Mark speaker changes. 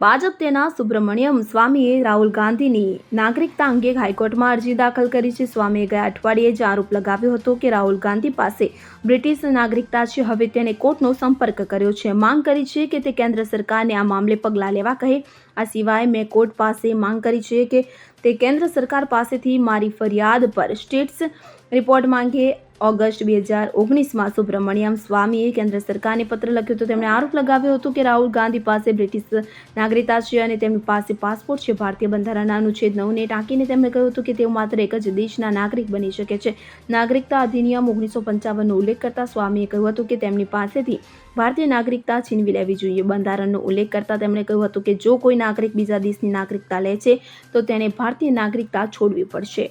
Speaker 1: ભાજપ તેના સુબ્રમણ્યમ સ્વામીએ રાહુલ ગાંધીની નાગરિકતા અંગે હાઈકોર્ટમાં અરજી દાખલ કરી છે. સ્વામીએ ગયા અઠવાડિયે જ આરોપ લગાવ્યો હતો કે રાહુલ ગાંધી પાસે બ્રિટિશ નાગરિકતા છે. હવે તેને કોર્ટનો સંપર્ક કર્યો છે. માંગ કરી છે કે તે કેન્દ્ર સરકારને આ મામલે પગલાં લેવા કહે. આ સિવાય મેં કોર્ટ પાસે માંગ કરી છે કે તે કેન્દ્ર સરકાર પાસેથી મારી ફરિયાદ પર સ્ટેટ્સ રિપોર્ટ માંગે ઓગસ્ટ બે હજાર ઓગણીસમાં સુબ્રમણ્યમ સ્વામીએ કેન્દ્ર સરકારને પત્ર લખ્યો હતો. તેમણે આરોપ લગાવ્યો હતો કે રાહુલ ગાંધી પાસે બ્રિટિશ નાગરિકતા છે અને તેમની પાસે પાસપોર્ટ છે. ભારતીય બંધારણના અનુચ્છેદ નવને ટાંકીને તેમણે કહ્યું હતું કે તેઓ માત્ર એક જ દેશના નાગરિક બની શકે છે. નાગરિકતા અધિનિયમ ઓગણીસો પંચાવનનો ઉલ્લેખ કરતા સ્વામીએ કહ્યું હતું કે તેમની પાસેથી ભારતીય નાગરિકતા છીનવી લેવી જોઈએ. બંધારણનો ઉલ્લેખ કરતા તેમણે કહ્યું હતું કે જો કોઈ નાગરિક બીજા દેશની નાગરિકતા લે છે, તો તેને ભારતીય નાગરિકતા છોડવી પડશે.